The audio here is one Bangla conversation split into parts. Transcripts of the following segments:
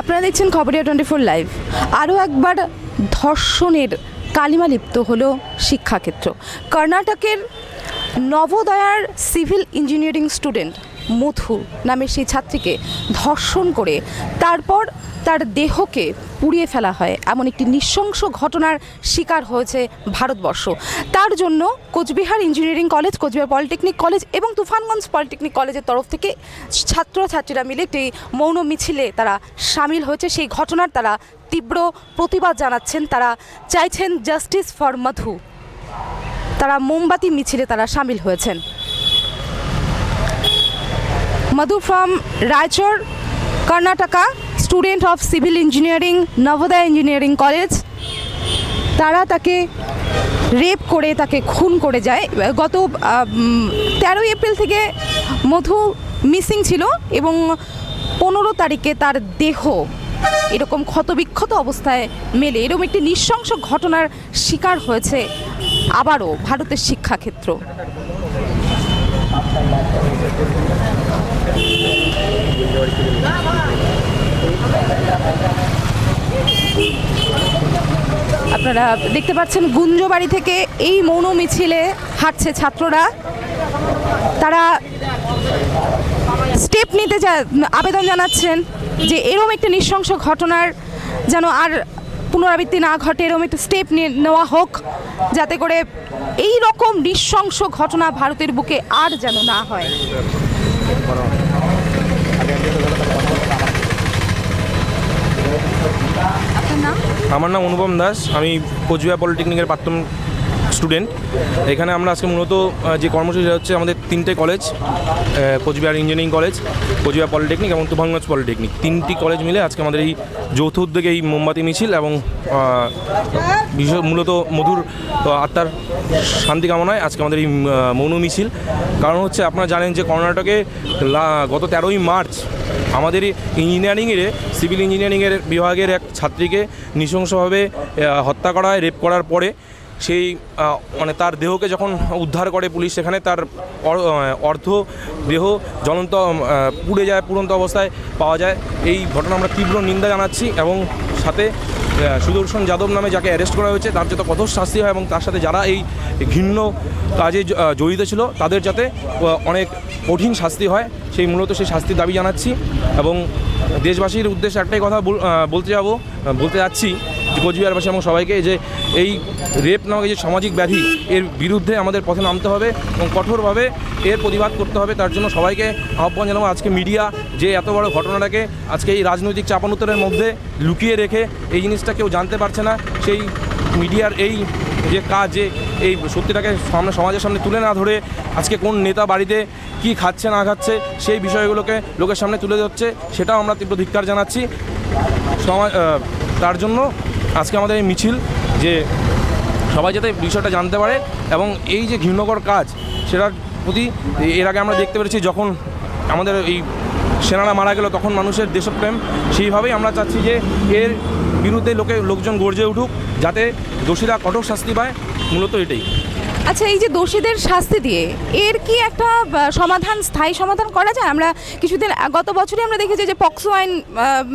আপনারা দেখছেন খবরিয়া টোয়েন্টি ফোর লাইভ। আরও একবার ধর্ষণের কালিমা লিপ্ত হলো শিক্ষাক্ষেত্র। কর্ণাটকের নবোদয়ার সিভিল ইঞ্জিনিয়ারিং স্টুডেন্ট মধু নামের সেই ছাত্রীকে ধর্ষণ করে তারপর তার দেহকে পুড়িয়ে ফেলা হয়। এমন একটি নৃশংস ঘটনার শিকার হয়েছে ভারতবর্ষ। তার জন্য Coochbehar engineering college, Coochbehar polytechnic college এবং তুফানগঞ্জ পলিটেকনিক কলেজের তরফ থেকে ছাত্রছাত্রীরা মিলে একটি মৌন মিছিলে তারা সামিল হয়েছে। সেই ঘটনার তারা তীব্র প্রতিবাদ জানাচ্ছেন। তারা চাইছেন জাস্টিস ফর মধু। তারা মোমবাতি মিছিলে তারা সামিল হয়েছেন। Madhu from Raichur Karnataka student of civil engineering Navodaya engineering college তারা তাকে রেপ করে, তাকে খুন করে যায়। গত তেরোই এপ্রিল থেকে মধু মিসিং ছিল এবং পনেরো তারিখে তার দেহ এরকম ক্ষতবিক্ষত অবস্থায় মেলে। এরকম একটি নৃশংস ঘটনার শিকার হয়েছে আবারও ভারতের শিক্ষাক্ষেত্র। আপনারা দেখতে পাচ্ছেন গুঞ্জবাড়ি থেকে এই মৌন মিছিলে হাঁটছে ছাত্ররা। তারা স্টেপ নিতে যা- আবেদন জানাচ্ছেন যে এরম একটা নৃশংস ঘটনার যেন আর পুনরাবৃত্তি না ঘটে, এরম একটা স্টেপ নেওয়া হোক, যাতে করে এই রকম নৃশংস ঘটনা ভারতের বুকে আর যেন না হয়। আমার নাম অনুপম দাস। আমি কোচবিহার পলিটেকনিকের প্রাক্তন স্টুডেন্ট এখানে আমরা আজকে মূলত যে কর্মসূচি হচ্ছে আমাদের তিনটে college Coochbehar engineering college Coochbehar polytechnic এবং তুফানগঞ্জ পলিটেকনিক তিনটি কলেজ মিলে আজকে আমাদের এই যৌথ উদ্যোগে এই মোমবাতি মিছিল এবং বিশেষ মূলত মধুর আত্মার শান্তি কামনায় আজকে আমাদের এই মৌন মিছিল। কারণ হচ্ছে আপনারা জানেন যে কর্ণাটকে গত তেরোই মার্চ আমাদের এই ইঞ্জিনিয়ারিংয়ের সিভিল ইঞ্জিনিয়ারিংয়ের বিভাগের এক ছাত্রীকে নৃশংসভাবে হত্যা করা হয় রেপ করার পরে সেই মানে তার দেহকে যখন উদ্ধার করে পুলিশ, সেখানে তার অর্ধ দেহ জ্বলন্ত পুড়ে যায় পুরন্ত অবস্থায় পাওয়া যায়। এই ঘটনা আমরা তীব্র নিন্দা জানাচ্ছি এবং সাথে সুদর্শন যাদব নামে যাকে অ্যারেস্ট করা হয়েছে, তার যাতে কঠোর শাস্তি হয় এবং তার সাথে যারা এই ঘৃণ্য কাজে জড়িত ছিল, তাদের যাতে অনেক কঠিন শাস্তি হয়, সেই মূলত সেই শাস্তির দাবি জানাচ্ছি। এবং দেশবাসীর উদ্দেশ্যে একটাই কথা বলতে যাব বলতে যাচ্ছি কোচবিহারবাসী এবং সবাইকে যে এই রেপ নামক যে সামাজিক ব্যাধি, এর বিরুদ্ধে আমাদের পথে নামতে হবে এবং কঠোরভাবে এর প্রতিবাদ করতে হবে। তার জন্য সবাইকে আহ্বান জানাব আজকে মিডিয়া যে এত বড় ঘটনাটাকে আজকে এই রাজনৈতিক চাপানুতরের মধ্যে লুকিয়ে রেখে এই জিনিসটা কেউ জানতে পারছে না। সেই মিডিয়ার এই যে কাজ, যে এই সত্যিটাকে সামনে সমাজের সামনে তুলে না ধরে আজকে কোন নেতা বাড়িতে কি খাচ্ছে, না খাচ্ছে, সেই বিষয়গুলোকে লোকের সামনে তুলে ধরছে, সেটাও আমরা তীব্র ধিক্কার জানাচ্ছি। সমাজ তার জন্য আজকে আমাদের এই মিছিল যে সবাই যাতে বিষয়টা জানতে পারে এবং এই যে ঘৃণকর কাজ, সেটার প্রতি এর আগে আমরা দেখতে পেরেছি যখন আমাদের এই সেনারা মারা গেল, তখন মানুষের দেশপ্রেম, সেইভাবেই আমরা চাচ্ছি যে এর বিরুদ্ধে লোকে, লোকজন গর্জে উঠুক, যাতে দোষীরা কঠোর শাস্তি পায়। মূলত এটাই। আচ্ছা এই যে দোষীদের শাস্তি দিয়ে এর কি একটা সমাধান, স্থায়ী সমাধান করা যায়? আমরা কিছুদিন গত বছরই আমরা দেখেছি যে পক্সো আইন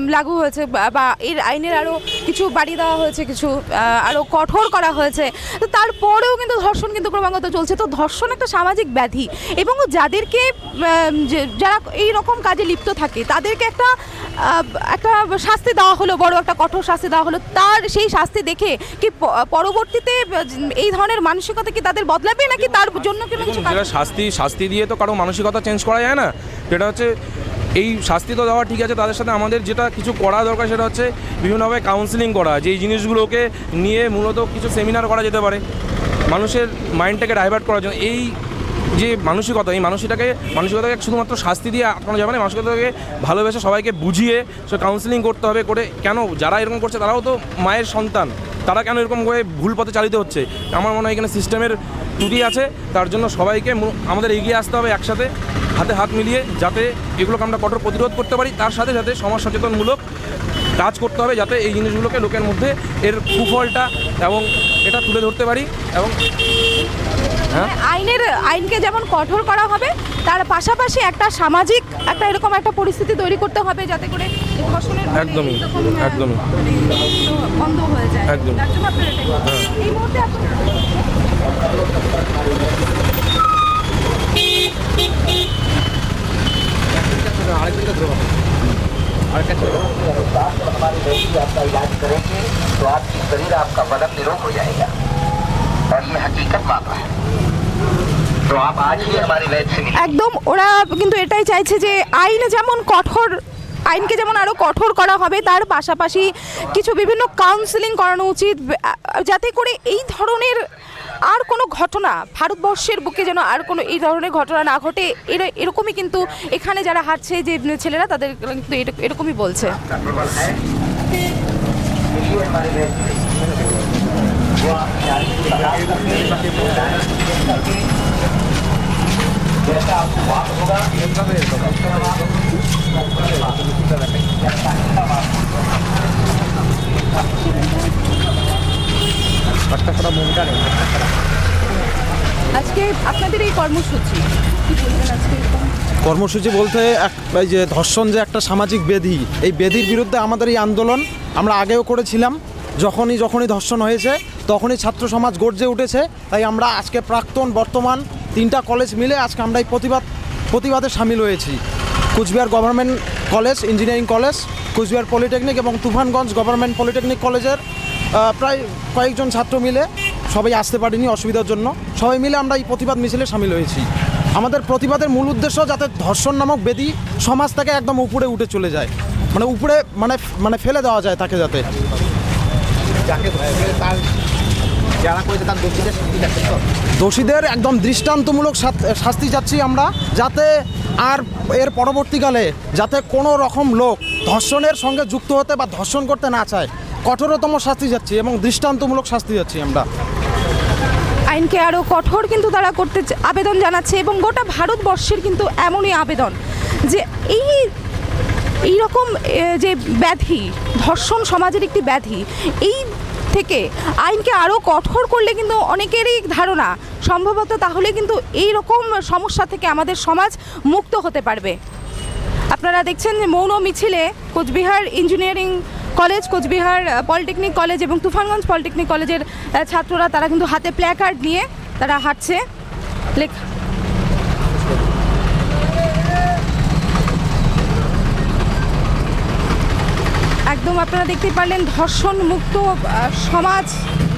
লাগু হয়েছে বা- এর আইনের আরও কিছু বাড়িয়ে দেওয়া হয়েছে, কিছু আরও কঠোর করা হয়েছে। তো তারপরেও কিন্তু ধর্ষণ কিন্তু ক্রমাগত চলছে। তো ধর্ষণ একটা সামাজিক ব্যাধি এবং যাদেরকে যারা এই রকম কাজে লিপ্ত থাকে, তাদেরকে একটা একটা শাস্তি দেওয়া হলো বড় একটা কঠোর শাস্তি দেওয়া হলো। তার সেই শাস্তি দেখে কি পরবর্তীতে এই ধরনের মানসিকতা কি তাদের বদলাবে নাকি তার জন্য কোনো কিছু শাস্তি শাস্তি দিয়ে তো কারও মানসিকতা চেঞ্জ করা যায় না। সেটা হচ্ছে এই শাস্তি তো দেওয়া ঠিক আছে তাদের সাথে আমাদের যেটা কিছু করা দরকার সেটা হচ্ছে বিভিন্নভাবে কাউন্সিলিং করা। যে এই জিনিসগুলোকে নিয়ে মূলত কিছু সেমিনার করা যেতে পারে। মানুষের মাইন্ডটাকে ডাইভার্ট করার জন্য। এই যে মানসিকতা, এই মানসিকতাকে মানসিকতাকে শুধুমাত্র শাস্তি দিয়ে আটকানো যাবে না মানসিকতাকে ভালোবেসে সবাইকে বুঝিয়ে সে কাউন্সিলিং করতে হবে করে কেন যারা এরকম করছে তারাও তো মায়ের সন্তান, তারা কেন এরকম করে ভুল পথে চালিত হচ্ছে? আমার মনে হয় এখানে সিস্টেমের ত্রুটি আছে, তার জন্য সবাইকে আমাদের এগিয়ে আসতে হবে একসাথে, হাতে হাত মিলিয়ে যাতে এগুলোকে আমরা কঠোর প্রতিরোধ করতে পারি, তার সাথে সাথে সমাজ সচেতনমূলক কাজ করতে হবে যাতে এই জিনিসগুলোকে লোকের মধ্যে এর কুফলটা এবং এটা তুলে ধরতে পারি এবং আইনের আইনকে যেমন কঠোর করা হবে তার পাশাপাশি একটা সামাজিক একটা এরকম একটা পরিস্থিতি তৈরি করতে হবে যাতে করে এই ধর্ষণের মানে একদমই, এরকম, আহ, একদমই। মানে এগুলো বন্ধ হয়ে যায় একদম। তার জন্য আপনারা এটাই করছেন। এই মুহূর্তে আপনারা हमारे बेटी आपका इलाज करेंगे तो आपकी शरीर आपका बदन निरोग हो जाएगा और ये हकीकत मामला है तो आप आज ही हमारे वैद्य से मिलिए একদম ওরা কিন্তু এটাই চাইছে যে আইন যেমন কঠোর আইনকে যেমন আরও কঠোর করা হবে তার পাশাপাশি কিছু বিভিন্ন কাউন্সিলিং করানো উচিত আহ, যাতে করে এই ধরনের আর কোনো ঘটনা ভারতবর্ষের বুকে যেন আর কোনো এই ধরনের ঘটনা না ঘটে এর- এরকমই কিন্তু এখানে যারা হাঁটছে যে ছেলেরা তাদের কিন্তু এরক- এরকমই বলছে जैसा आपको बात होगा আজকে আপনাদের এই কর্মসূচি কি বলবেন আজকে কর্মসূচি বলতে এক এই যে ধর্ষণ যে একটা সামাজিক ব্যাধি এই ব্যাধির বিরুদ্ধে আমাদের এই আন্দোলন আমরা আগেও করেছিলাম যখনই যখনই ধর্ষণ হয়েছে, তখনই ছাত্র সমাজ গর্জে উঠেছে। তাই আমরা আজকে প্রাক্তন, বর্তমান তিনটা কলেজ মিলে আজকে আমরা এই প্রতিবাদ, প্রতিবাদে সামিল হয়েছি। Coochbehar government college engineering college Coochbehar polytechnic এবং তুফানগঞ্জ গভর্নমেন্ট পলিটেকনিক কলেজের প্রায় কয়েকজন ছাত্র মিলে সবাই আসতে পারিনি অসুবিধার জন্য। সবাই মিলে আমরা এই প্রতিবাদ মিছিলে সামিল হয়েছি। আমাদের প্রতিবাদের মূল উদ্দেশ্য যাতে ধর্ষণ নামক বেদি সমাজ থেকে একদম উপরে উঠে চলে যায়। মানে উপরে মানে মানে ফেলে দেওয়া যায় তাকে যাতে। দোষীদের একদম দৃষ্টান্তমূলক শাস্তি চাচ্ছি আমরা যাতে আর এর পরবর্তীকালে যাতে কোনো রকম লোক ধর্ষণের সঙ্গে যুক্ত হতে বা ধর্ষণ করতে না চায় কঠোরতম শাস্তি যাচ্ছি এবং দৃষ্টান্তমূলক শাস্তি যাচ্ছি আমরা। আইনকে আরও কঠোর কিন্তু তারা করতে আবেদন জানাচ্ছে এবং গোটা ভারতবর্ষের কিন্তু এমনই আবেদন যে এই এই রকম যে ব্যাধি, ধর্ষণ সমাজের একটি ব্যাধি, এই থেকে আইনকে আরও কঠোর করলে কিন্তু অনেকেরই ধারণা সম্ভবত তাহলে কিন্তু এই রকম সমস্যা থেকে আমাদের সমাজ মুক্ত হতে পারবে। আপনারা দেখছেন যে মৌন মিছিলে Coochbehar engineering college, Coochbehar polytechnic college এবং তুফানগঞ্জ পলিটেকনিক কলেজের ছাত্ররা তারা কিন্তু হাতে প্ল্যাকার্ড নিয়ে তারা হাঁটছে। লেখ একদম আপনারা দেখতে পারলেন ধর্ষণ মুক্ত সমাজ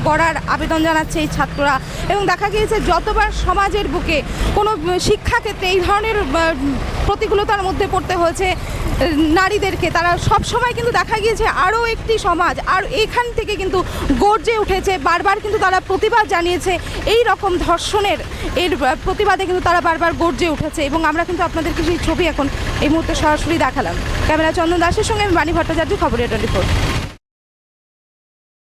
গড়ার আবেদন জানাচ্ছে এই ছাত্ররা। এবং দেখা গিয়েছে যতবার সমাজের বুকে কোনো শিক্ষাক্ষেত্রে এই ধরনের প্রতিকূলতার মধ্যে পড়তে হয়েছে নারীদেরকে, তারা সব সময় কিন্তু দেখা গিয়েছে আরও একটি সমাজ, আর এখান থেকে কিন্তু গর্জে উঠেছে, বারবার কিন্তু তারা প্রতিবাদ জানিয়েছে, এই রকম ধর্ষণের, এর প্রতিবাদে কিন্তু তারা বারবার গর্জে উঠেছে এবং আমরা কিন্তু আপনাদেরকে সেই ছবি এখন এই মুহূর্তে সরাসরি দেখালাম। ক্যামেরা চন্দন দাসের সঙ্গে আমি বাণী ভট্টাচার্য, খবরের ফোর।